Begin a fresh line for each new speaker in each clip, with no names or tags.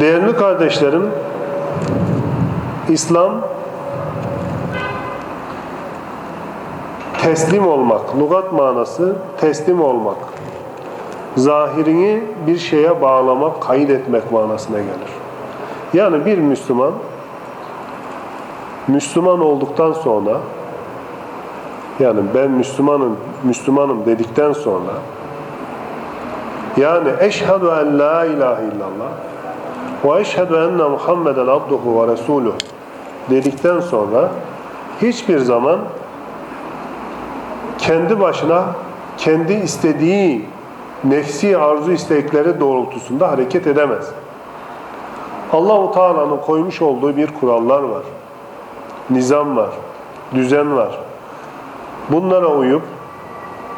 Değerli kardeşlerim, İslam teslim olmak, lugat manası teslim olmak. Zahirini bir şeye bağlamak, kayıt etmek manasına gelir. Yani bir Müslüman Müslüman olduktan sonra yani ben Müslümanım, Müslümanım dedikten sonra yani eşhedü en la ilahe illallah ve eşhedü enne Muhammeden abduhu dedikten sonra hiçbir zaman kendi başına kendi istediği nefsi arzu istekleri doğrultusunda hareket edemez. Allahu Teala'nın koymuş olduğu bir kurallar var. Nizam var, düzen var. Bunlara uyup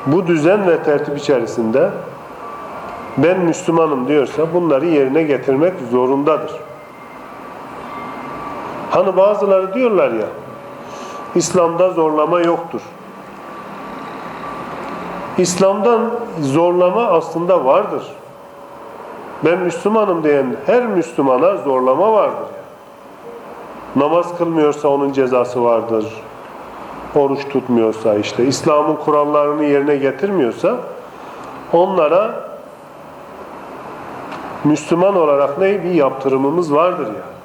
bu düzen ve tertip içerisinde ben Müslümanım diyorsa bunları yerine getirmek zorundadır. Hani bazıları diyorlar ya İslam'da zorlama yoktur. İslam'dan zorlama aslında vardır. Ben Müslümanım diyen her Müslümana zorlama vardır. Namaz kılmıyorsa onun cezası vardır. Oruç tutmuyorsa işte İslam'ın kurallarını yerine getirmiyorsa onlara Müslüman olarak ne bir yaptırımımız vardır yani.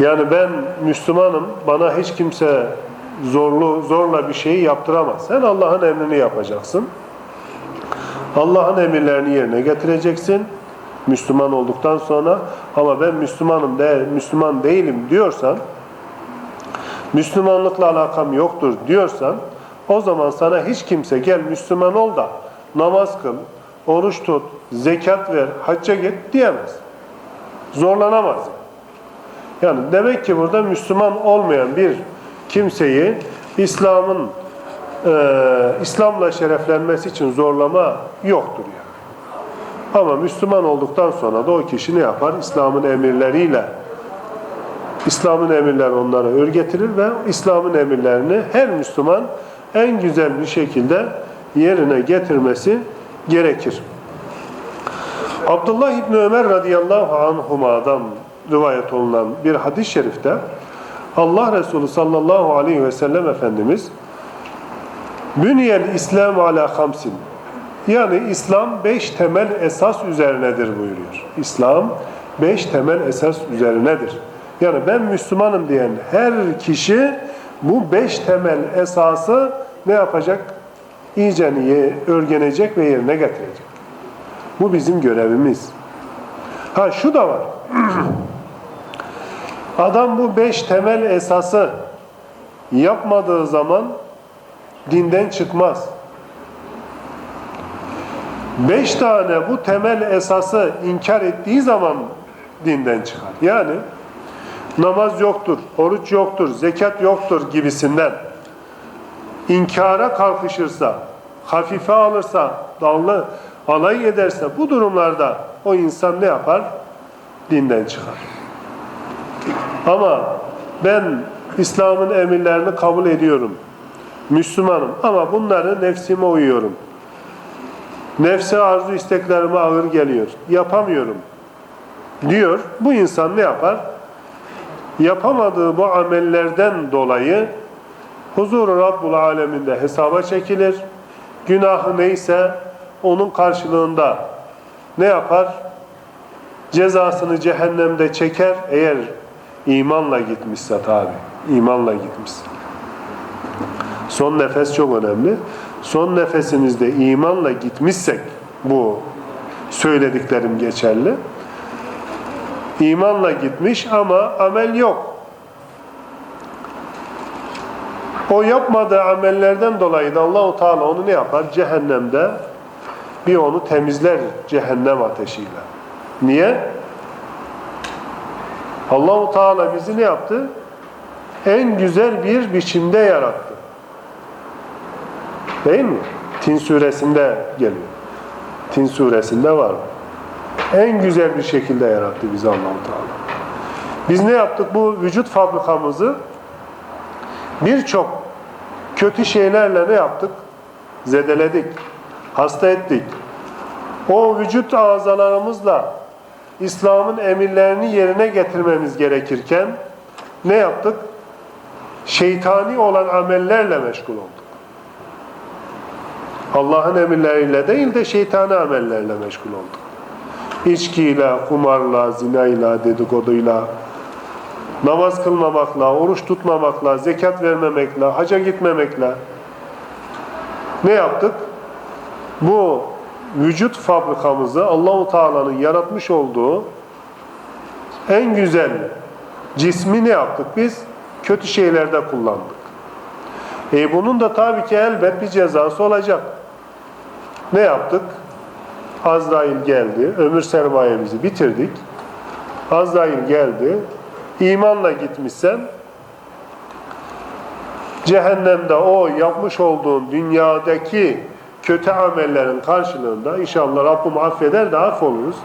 Yani ben Müslümanım, bana hiç kimse zorlu zorla bir şeyi yaptıramaz. Sen Allah'ın emrini yapacaksın. Allah'ın emirlerini yerine getireceksin. Müslüman olduktan sonra ama ben Müslümanım de Müslüman değilim diyorsan Müslümanlıkla alakam yoktur diyorsan o zaman sana hiç kimse gel Müslüman ol da namaz kıl, oruç tut, zekat ver, hacca git diyemez. Zorlanamaz. Yani demek ki burada Müslüman olmayan bir kimseyi İslam'ın e, İslam'la şereflenmesi için zorlama yoktur yani. Ama Müslüman olduktan sonra da o kişi ne yapar? İslam'ın emirleriyle İslam'ın emirleri onlara örgetilir ve İslam'ın emirlerini her Müslüman en güzel bir şekilde yerine getirmesi gerekir. Abdullah İbni Ömer radıyallahu anhuma'dan rivayet olunan bir hadis-i şerifte Allah Resulü sallallahu aleyhi ve sellem Efendimiz Bünyel İslam ala hamsin yani İslam beş temel esas üzerinedir buyuruyor. İslam beş temel esas üzerinedir. Yani ben Müslümanım diyen her kişi bu beş temel esası ne yapacak? İyice örgenecek ve yerine getirecek. Bu bizim görevimiz. Ha şu da var. Adam bu beş temel esası yapmadığı zaman dinden çıkmaz. Beş tane bu temel esası inkar ettiği zaman dinden çıkar. Yani namaz yoktur, oruç yoktur, zekat yoktur gibisinden inkara kalkışırsa, hafife alırsa, dallı alay ederse bu durumlarda o insan ne yapar? Dinden çıkar. Ama ben İslam'ın emirlerini kabul ediyorum. Müslümanım ama bunları nefsime uyuyorum. Nefse arzu isteklerime ağır geliyor. Yapamıyorum. Diyor. Bu insan ne yapar? Yapamadığı bu amellerden dolayı huzur-u Rabbul Aleminde hesaba çekilir. Günahı neyse onun karşılığında ne yapar? Cezasını cehennemde çeker eğer imanla gitmişse tabi. İmanla gitmişse. Son nefes çok önemli. Son nefesimizde imanla gitmişsek bu söylediklerim geçerli. İmanla gitmiş ama amel yok. O yapmadığı amellerden dolayı da Allahu Teala onu ne yapar? Cehennemde bir onu temizler cehennem ateşiyle. Niye? Allahu Teala bizi ne yaptı? En güzel bir biçimde yarattı. Değil mi? Tin suresinde geliyor. Tin suresinde var. En güzel bir şekilde yarattı bizi Allahu Teala. Biz ne yaptık? Bu vücut fabrikamızı birçok kötü şeylerle ne yaptık? Zedeledik. Hasta ettik. O vücut azalarımızla İslam'ın emirlerini yerine getirmemiz gerekirken ne yaptık? Şeytani olan amellerle meşgul olduk. Allah'ın emirleriyle değil de şeytani amellerle meşgul olduk. İçkiyle, kumarla, zinayla, dedikoduyla, namaz kılmamakla, oruç tutmamakla, zekat vermemekle, haca gitmemekle ne yaptık? Bu vücut fabrikamızı Allahu Teala'nın yaratmış olduğu en güzel cismi ne yaptık biz? Kötü şeylerde kullandık. E bunun da tabii ki elbet bir cezası olacak. Ne yaptık? Azrail geldi, ömür sermayemizi bitirdik. Azrail geldi, imanla gitmişsen cehennemde o yapmış olduğun dünyadaki kötü amellerin karşılığında inşallah Rabbim affeder de affoluruz.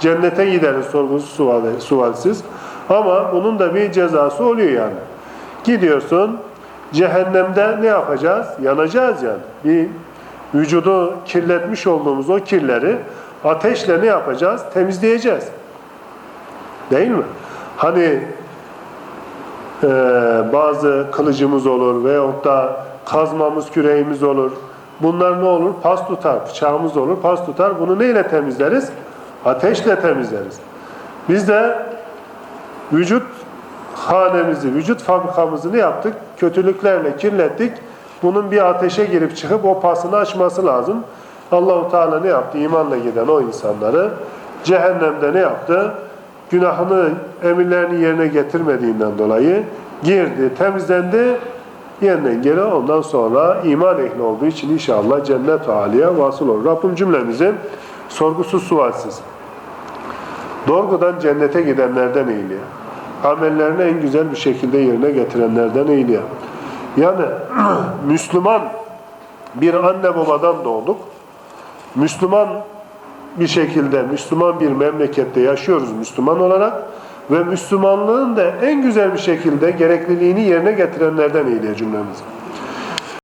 Cennete gideriz sorgusuz sual- sualsiz. Ama bunun da bir cezası oluyor yani. Gidiyorsun cehennemde ne yapacağız? Yanacağız yani. Bir vücudu kirletmiş olduğumuz o kirleri ateşle ne yapacağız? Temizleyeceğiz. Değil mi? Hani e, bazı kılıcımız olur veyahut da kazmamız, küreğimiz olur. Bunlar ne olur? Pas tutar. Bıçağımız olur, pas tutar. Bunu neyle temizleriz? Ateşle temizleriz. Biz de vücut hanemizi, vücut fabrikamızı ne yaptık? Kötülüklerle kirlettik. Bunun bir ateşe girip çıkıp o pasını açması lazım. Allahu Teala ne yaptı? İmanla giden o insanları cehennemde ne yaptı? Günahını, emirlerini yerine getirmediğinden dolayı girdi, temizlendi, yeniden geri ondan sonra iman ehli olduğu için inşallah cennet aliye vasıl olur. Rabbim cümlemizi sorgusuz sualsiz doğrudan cennete gidenlerden eyle. Amellerini en güzel bir şekilde yerine getirenlerden eyle. Yani Müslüman bir anne babadan doğduk. Müslüman bir şekilde, Müslüman bir memlekette yaşıyoruz Müslüman olarak ve Müslümanlığın da en güzel bir şekilde gerekliliğini yerine getirenlerden eyle cümlemizi.